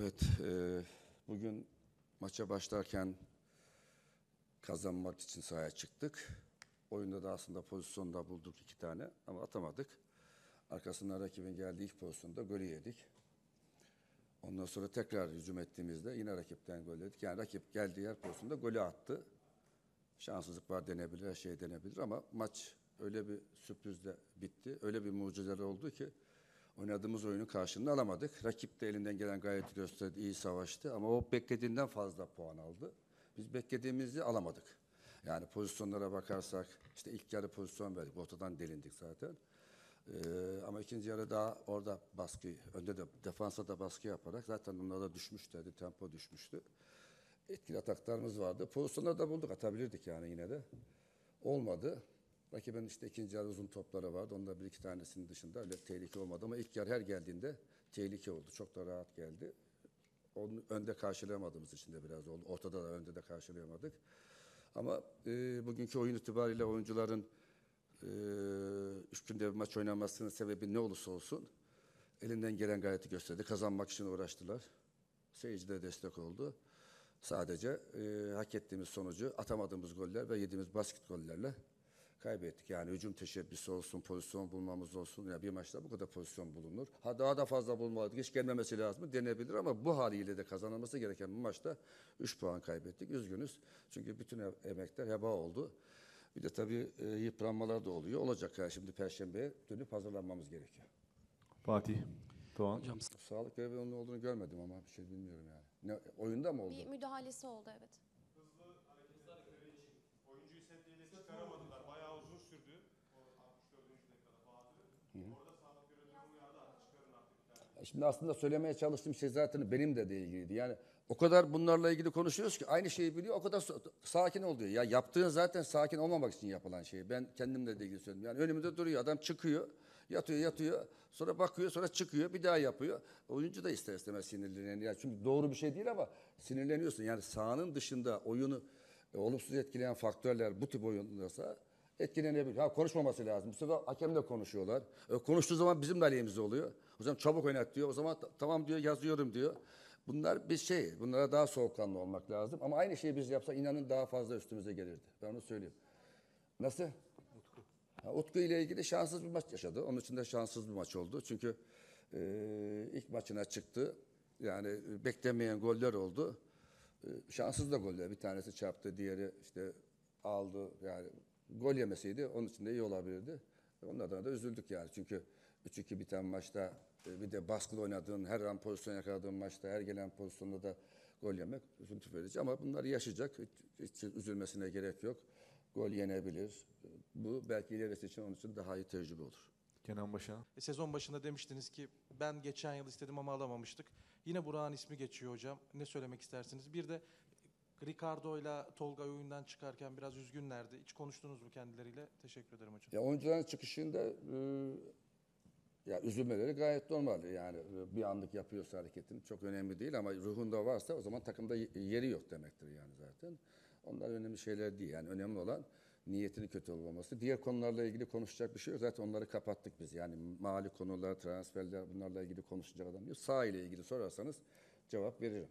Evet, e, bugün maça başlarken kazanmak için sahaya çıktık. Oyunda da aslında pozisyonda bulduk iki tane ama atamadık. Arkasından rakibin geldiği ilk pozisyonda golü yedik. Ondan sonra tekrar hücum ettiğimizde yine rakipten gol yedik. Yani rakip geldiği her pozisyonda golü attı. Şanssızlık var denebilir, her şey denebilir ama maç öyle bir sürprizle bitti. Öyle bir mucizeler oldu ki oynadığımız oyunun karşılığını alamadık. Rakip de elinden gelen gayreti gösterdi, iyi savaştı ama o beklediğinden fazla puan aldı. Biz beklediğimizi alamadık. Yani pozisyonlara bakarsak işte ilk yarı pozisyon verdik. Ortadan delindik zaten. Ee, ama ikinci yarı daha orada baskı, önde de defansa da baskı yaparak zaten onlar da düşmüşlerdi, tempo düşmüştü. Etkili ataklarımız vardı. Pozisyonları da bulduk, atabilirdik yani yine de. Olmadı. Rakibin işte ikinci yarı uzun topları vardı. Onda bir iki tanesinin dışında öyle tehlike olmadı ama ilk yarı her geldiğinde tehlike oldu. Çok da rahat geldi. Onu önde karşılayamadığımız için de biraz oldu. Ortada da önde de karşılayamadık. Ama e, bugünkü oyun itibariyle oyuncuların e, üç günde bir maç oynamasının sebebi ne olursa olsun elinden gelen gayreti gösterdi. Kazanmak için uğraştılar. Seyirci de destek oldu. Sadece e, hak ettiğimiz sonucu atamadığımız goller ve yediğimiz basket gollerle kaybettik. Yani hücum teşebbüsü olsun, pozisyon bulmamız olsun. Ya bir maçta bu kadar pozisyon bulunur. Ha daha da fazla bulmadık. Hiç gelmemesi lazım denebilir ama bu haliyle de kazanılması gereken bir maçta 3 puan kaybettik. Üzgünüz. Çünkü bütün em- emekler heba oldu. Bir de tabii e, yıpranmalar da oluyor. Olacak yani şimdi Perşembe'ye dönüp hazırlanmamız gerekiyor. Fatih, Doğan. Hocam Sağlık görevi onun olduğunu görmedim ama bir şey bilmiyorum yani. Ne, oyunda mı oldu? Bir müdahalesi oldu evet. Oyuncuyu sedyeyle çıkaramadılar. Bayağı uzun sürdü. O 64. dakikada Bahadır. Orada sağlık görevlileri uyardı artık çıkarın artık bir tane. Şimdi aslında söylemeye çalıştığım şey zaten benim de ilgiliydi. Yani o kadar bunlarla ilgili konuşuyoruz ki aynı şeyi biliyor o kadar sakin ol diyor. Ya yaptığın zaten sakin olmamak için yapılan şey. Ben kendimle de ilgili söylüyorum. Yani önümde duruyor adam çıkıyor. Yatıyor yatıyor. Sonra bakıyor sonra çıkıyor bir daha yapıyor. Oyuncu da ister istemez sinirleniyor. Yani çünkü doğru bir şey değil ama sinirleniyorsun. Yani sahanın dışında oyunu e, olumsuz etkileyen faktörler bu tip oyunlarsa etkilenebilir. Ha konuşmaması lazım. Bu sefer hakemle konuşuyorlar. E, konuştuğu zaman bizim de aleyhimize oluyor. O zaman çabuk oynat diyor. O zaman ta- tamam diyor yazıyorum diyor. Bunlar bir şey. Bunlara daha soğukkanlı olmak lazım. Ama aynı şeyi biz yapsak inanın daha fazla üstümüze gelirdi. Ben onu söyleyeyim. Nasıl? Ha, Utku ile ilgili şanssız bir maç yaşadı. Onun için de şanssız bir maç oldu. Çünkü e, ilk maçına çıktı. Yani e, beklemeyen goller oldu. E, şanssız da goller. Bir tanesi çarptı, diğeri işte aldı. Yani gol yemeseydi onun için de iyi olabilirdi. Onun adına da üzüldük yani. Çünkü 3-2 biten maçta e, bir de baskılı oynadığın, her an pozisyon yakaladığın maçta, her gelen pozisyonda da gol yemek üzüntü verici. Ama bunları yaşayacak. Hiç, hiç üzülmesine gerek yok. Gol yenebilir. Bu belki ilerisi için onun için daha iyi tecrübe olur. Kenan Başaran. e, sezon başında demiştiniz ki ben geçen yıl istedim ama alamamıştık. Yine Burak'ın ismi geçiyor hocam. Ne söylemek istersiniz? Bir de Ricardo ile Tolga oyundan çıkarken biraz üzgünlerdi. Hiç konuştunuz mu kendileriyle? Teşekkür ederim hocam. Ya oyuncuların çıkışında e, ya üzülmeleri gayet normal. Yani e, bir anlık yapıyorsa hareketini çok önemli değil ama ruhunda varsa o zaman takımda yeri yok demektir yani zaten. Onlar önemli şeyler değil. Yani önemli olan niyetinin kötü olmaması. Diğer konularla ilgili konuşacak bir şey yok. Zaten onları kapattık biz. Yani mali konular, transferler bunlarla ilgili konuşacak adam yok. Sağ ile ilgili sorarsanız cevap veririm.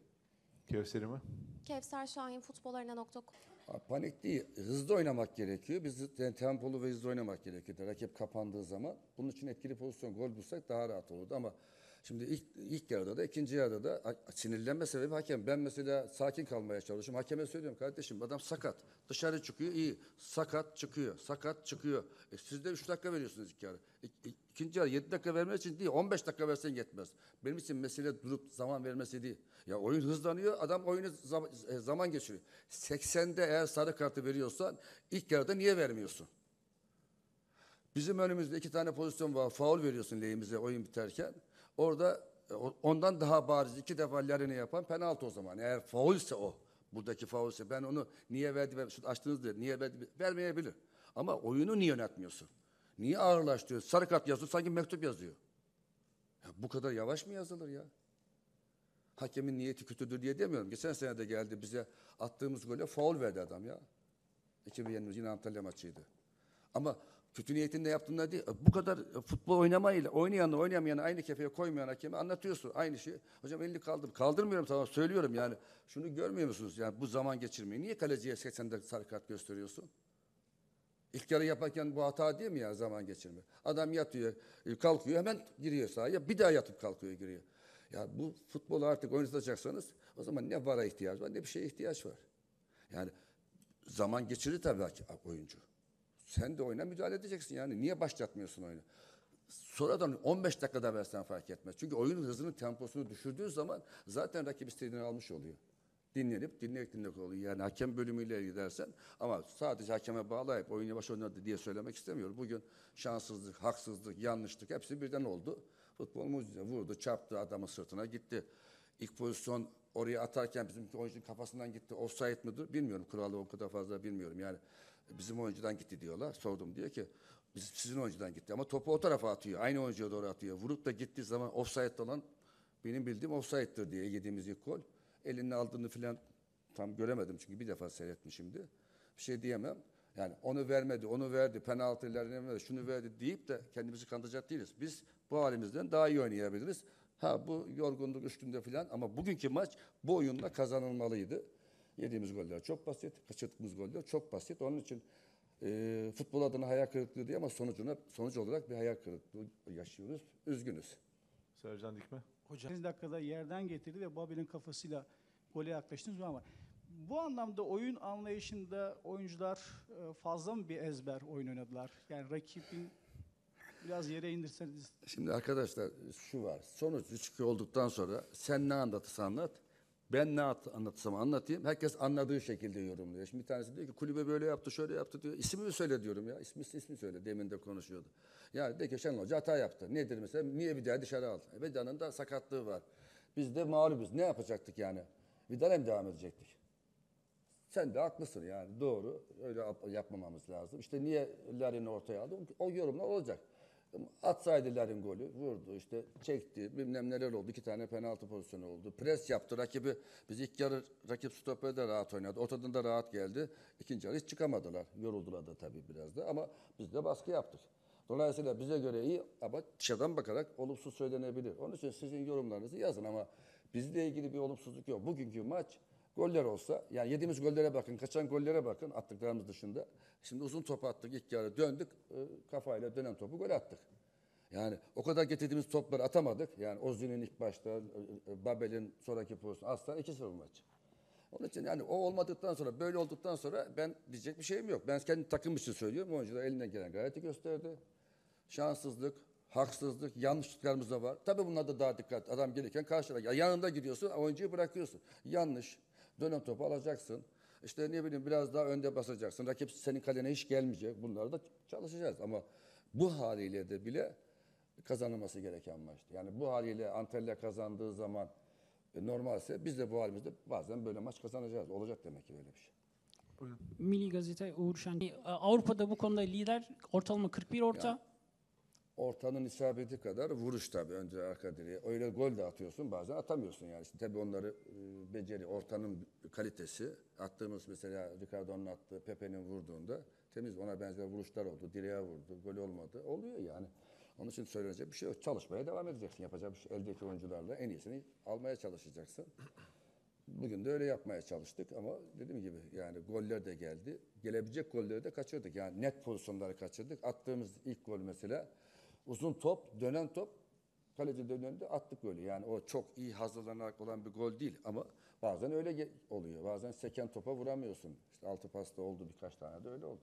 Kevser'i mi? Kevser Şahin futbolarına.com Ha, Panik değil. Hızlı oynamak gerekiyor. Biz te- tempolu ve hızlı oynamak gerekiyor. Rakip kapandığı zaman. Bunun için etkili pozisyon gol bulsak daha rahat olurdu ama şimdi ilk, ilk yarıda da ikinci yarıda da sinirlenme sebebi hakem. Ben mesela sakin kalmaya çalışıyorum. Hakeme söylüyorum kardeşim adam sakat. Dışarı çıkıyor iyi. Sakat çıkıyor. Sakat çıkıyor. E, siz de 3 dakika veriyorsunuz ilk yarı. İ- i- İkinci yarı 7 dakika vermek için değil 15 dakika versen yetmez. Benim için mesele durup zaman vermesi değil. Ya oyun hızlanıyor adam oyunu e, zaman geçiriyor. 80'de eğer sarı kartı veriyorsan ilk yarıda niye vermiyorsun? Bizim önümüzde iki tane pozisyon var. Faul veriyorsun lehimize oyun biterken. Orada e, ondan daha bariz iki defa Larin'i yapan penaltı o zaman. Eğer faulse o. Buradaki faulse ben onu niye verdi ben şut açtınız diye niye verdi vermeyebilir. Ama oyunu niye yönetmiyorsun? Niye ağırlaştırıyorsun? Sarı kart yazıyor sanki mektup yazıyor. Ya bu kadar yavaş mı yazılır ya? Hakemin niyeti kötüdür diye demiyorum. Geçen sene de geldi bize attığımız gole faul verdi adam ya. 2020 yine Antalya maçıydı. Ama kötü niyetinde yaptığında değil. Bu kadar futbol oynamayla oynayanla oynamayanı aynı kefeye koymayan hakemi anlatıyorsun. Aynı şey. Hocam elini kaldır. Kaldırmıyorum tamam söylüyorum yani. Şunu görmüyor musunuz? Yani bu zaman geçirmeyi. Niye kaleciye 80'de sarı kart gösteriyorsun? İlk yarı yaparken bu hata değil mi ya zaman geçirme? Adam yatıyor, e, kalkıyor hemen giriyor sahaya. Bir daha yatıp kalkıyor giriyor. Ya bu futbolu artık oynatacaksanız o zaman ne vara ihtiyaç var ne bir şeye ihtiyaç var. Yani zaman geçirir tabii hak- oyuncu. Sen de oyuna müdahale edeceksin yani. Niye başlatmıyorsun oyunu? Sonradan 15 dakikada versen fark etmez. Çünkü oyunun hızını, temposunu düşürdüğü zaman zaten rakip istediğini almış oluyor. Dinlenip dinleyip dinleyip oluyor. Yani hakem bölümüyle gidersen ama sadece hakeme bağlayıp oyun yavaş oynadı diye söylemek istemiyorum. Bugün şanssızlık, haksızlık, yanlışlık hepsi birden oldu. Futbol mucize. Vurdu, çarptı adamın sırtına gitti. İlk pozisyon oraya atarken bizim oyuncunun kafasından gitti. Offside midir bilmiyorum. Kuralı o kadar fazla bilmiyorum. Yani bizim oyuncudan gitti diyorlar. Sordum diyor ki biz, sizin oyuncudan gitti ama topu o tarafa atıyor. Aynı oyuncuya doğru atıyor. Vurup da gittiği zaman offside olan benim bildiğim offside'dir diye yediğimiz ilk gol. Elini aldığını filan tam göremedim çünkü bir defa seyretmişimdi. Bir şey diyemem. Yani onu vermedi, onu verdi, penaltılarını verdi, şunu verdi deyip de kendimizi kandıracak değiliz. Biz bu halimizden daha iyi oynayabiliriz. Ha bu yorgunluk üstünde filan ama bugünkü maç bu oyunla kazanılmalıydı. Yediğimiz goller çok basit, kaçırdığımız goller çok basit. Onun için e, futbol adına hayal kırıklığı diye ama sonucuna sonuç olarak bir hayal kırıklığı yaşıyoruz. Üzgünüz. Sercan Dikme. Hocam 8 dakikada yerden getirdi ve Babel'in kafasıyla gole yaklaştınız ama bu anlamda oyun anlayışında oyuncular e, fazla mı bir ezber oyun oynadılar? Yani rakibin biraz yere indirseniz Şimdi arkadaşlar şu var. Sonuç 3-2 olduktan sonra sen ne anlatırsan anlat. Ben ne at- anlatırsam anlatayım. Herkes anladığı şekilde yorumluyor. Şimdi bir tanesi diyor ki kulübe böyle yaptı, şöyle yaptı diyor. İsmini söyle diyorum ya. İsmi, ismi söyle. Demin de konuşuyordu. Yani de ki Şenol Hoca hata yaptı. Nedir mesela? Niye Vida'yı dışarı aldı? E, Vida'nın da sakatlığı var. Biz de mağlubuz. Ne yapacaktık yani? Vida'yla mı devam edecektik? Sen de haklısın yani doğru. Öyle yap- yapmamamız lazım. İşte niye Larin'i ortaya aldı? O yorumlar olacak. Atsaydı Larin golü vurdu işte çekti bilmem neler oldu. iki tane penaltı pozisyonu oldu. Pres yaptı rakibi. Biz ilk yarı rakip stoperde de rahat oynadı. Ortadan da rahat geldi. İkinci yarı hiç çıkamadılar. Yoruldular da tabii biraz da ama biz de baskı yaptık. Dolayısıyla bize göre iyi ama dışarıdan bakarak olumsuz söylenebilir. Onun için sizin yorumlarınızı yazın ama bizle ilgili bir olumsuzluk yok. Bugünkü maç goller olsa yani yediğimiz gollere bakın, kaçan gollere bakın attıklarımız dışında. Şimdi uzun top attık ilk yarı döndük e, kafayla dönen topu gol attık. Yani o kadar getirdiğimiz topları atamadık. Yani Ozi'nin ilk başta, e, e, Babel'in sonraki pozisyonu aslan 2-0 maç. Onun için yani o olmadıktan sonra, böyle olduktan sonra ben diyecek bir şeyim yok. Ben kendi takım için söylüyorum. Oyuncular elinden gelen gayreti gösterdi. Şanssızlık, haksızlık, yanlışlıklarımız da var. Tabii bunlar da daha dikkat. Adam gelirken karşıda. Ya yanında gidiyorsun, oyuncuyu bırakıyorsun. Yanlış. Dönen topu alacaksın. İşte ne bileyim biraz daha önde basacaksın. Rakip senin kalene hiç gelmeyecek. Bunları da çalışacağız. Ama bu haliyle de bile kazanılması gereken maçtı. Yani bu haliyle Antalya kazandığı zaman e, normalse biz de bu halimizde bazen böyle maç kazanacağız. Olacak demek ki böyle bir şey. Milli Gazete Uğur Şen. Avrupa'da bu konuda lider ortalama 41 orta. Ortanın isabeti kadar vuruş tabii önce arka direğe. Öyle gol de atıyorsun bazen atamıyorsun yani. İşte tabii onları e, beceri, ortanın kalitesi. Attığımız mesela Ricardo'nun attığı, Pepe'nin vurduğunda temiz ona benzer vuruşlar oldu. Direğe vurdu, gol olmadı. Oluyor yani. Onun için söylenecek bir şey yok. Çalışmaya devam edeceksin. Yapacak bir şey. Eldeki oyuncularla en iyisini almaya çalışacaksın. Bugün de öyle yapmaya çalıştık ama dediğim gibi yani goller de geldi. Gelebilecek golleri de kaçırdık. Yani net pozisyonları kaçırdık. Attığımız ilk gol mesela uzun top, dönen top kaleci dönende attık golü. Yani o çok iyi hazırlanarak olan bir gol değil ama bazen öyle oluyor. Bazen seken topa vuramıyorsun. İşte altı pasta oldu birkaç tane de öyle oldu.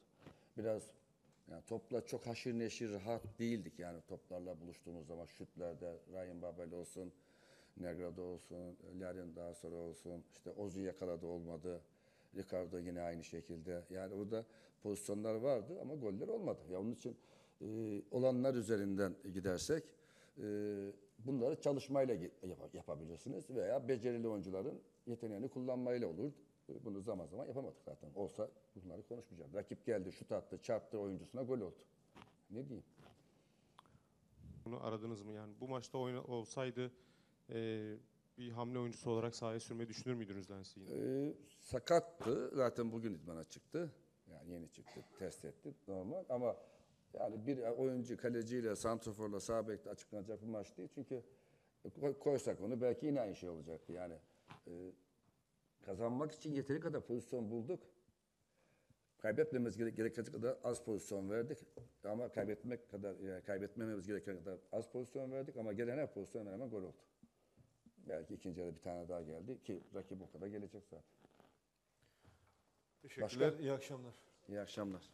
Biraz yani topla çok haşır neşir rahat değildik yani toplarla buluştuğumuz zaman şutlerde Ryan Babel olsun, Negrado olsun, Larin daha sonra olsun, işte Ozu yakaladı olmadı. Ricardo yine aynı şekilde. Yani orada pozisyonlar vardı ama goller olmadı. Ya onun için e, olanlar üzerinden gidersek e, bunları çalışmayla yap- yapabilirsiniz veya becerili oyuncuların yeteneğini kullanmayla olur. E, Bunu zaman zaman yapamadık zaten. Olsa bunları konuşmayacağım. Rakip geldi, şut attı, çarptı oyuncusuna gol oldu. Ne diyeyim? Bunu aradınız mı? Yani bu maçta oyna, olsaydı e, bir hamle oyuncusu olarak sahaya sürmeyi düşünür müydünüz Lens'i? Ee, sakattı. Zaten bugün idmana çıktı. Yani yeni çıktı. Test etti. Normal ama Yani bir oyuncu kaleciyle, santroforla, sağ bekle açıklanacak bir maç değil. Çünkü koy- koysak onu belki yine aynı şey olacaktı. Yani e, kazanmak için yeteri kadar pozisyon bulduk. Kaybetmemiz gere- gereken kadar az pozisyon verdik. Ama kaybetmek kadar yani kaybetmememiz gereken kadar az pozisyon verdik ama gelen her pozisyona rağmen gol oldu. Belki ikinci yarıda bir tane daha geldi ki rakip o kadar gelecek zaten. Teşekkürler. Başka? İyi akşamlar. İyi akşamlar.